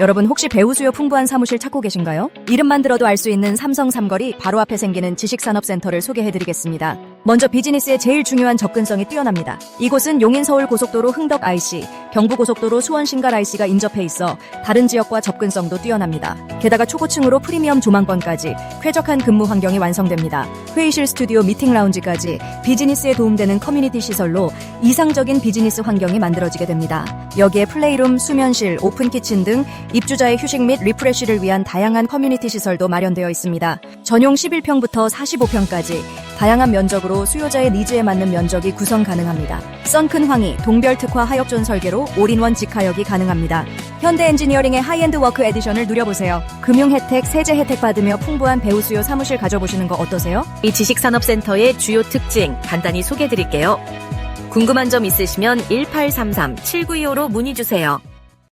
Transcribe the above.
여러분 혹시 배우 수요 풍부한 사무실 찾고 계신가요? 이름만 들어도 알 수 있는 삼성 삼거리 바로 앞에 생기는 지식산업센터를 소개해드리겠습니다. 먼저 비즈니스의 제일 중요한 접근성이 뛰어납니다. 이곳은 용인 서울 고속도로 흥덕 IC, 경부 고속도로 수원 신갈 IC가 인접해 있어 다른 지역과 접근성도 뛰어납니다. 게다가 초고층으로 프리미엄 조망권까지 쾌적한 근무 환경이 완성됩니다. 회의실 스튜디오 미팅 라운지까지 비즈니스에 도움되는 커뮤니티 시설로 이상적인 비즈니스 환경이 만들어지게 됩니다. 여기에 플레이룸, 수면실, 오픈 키친 등 입주자의 휴식 및 리프레쉬를 위한 다양한 커뮤니티 시설도 마련되어 있습니다. 전용 11평부터 45평까지 다양한 면적으로 수요자의 니즈에 맞는 면적이 구성 가능합니다. 썬큰 황희, 동별 특화 하역존 설계로 올인원 직하역이 가능합니다. 현대 엔지니어링의 하이엔드 워크 에디션을 누려보세요. 금융 혜택, 세제 혜택 받으며 풍부한 배우 수요 사무실 가져보시는 거 어떠세요? 이 지식산업센터의 주요 특징 간단히 소개해 드릴게요. 궁금한 점 있으시면 1833-7925로 문의 주세요.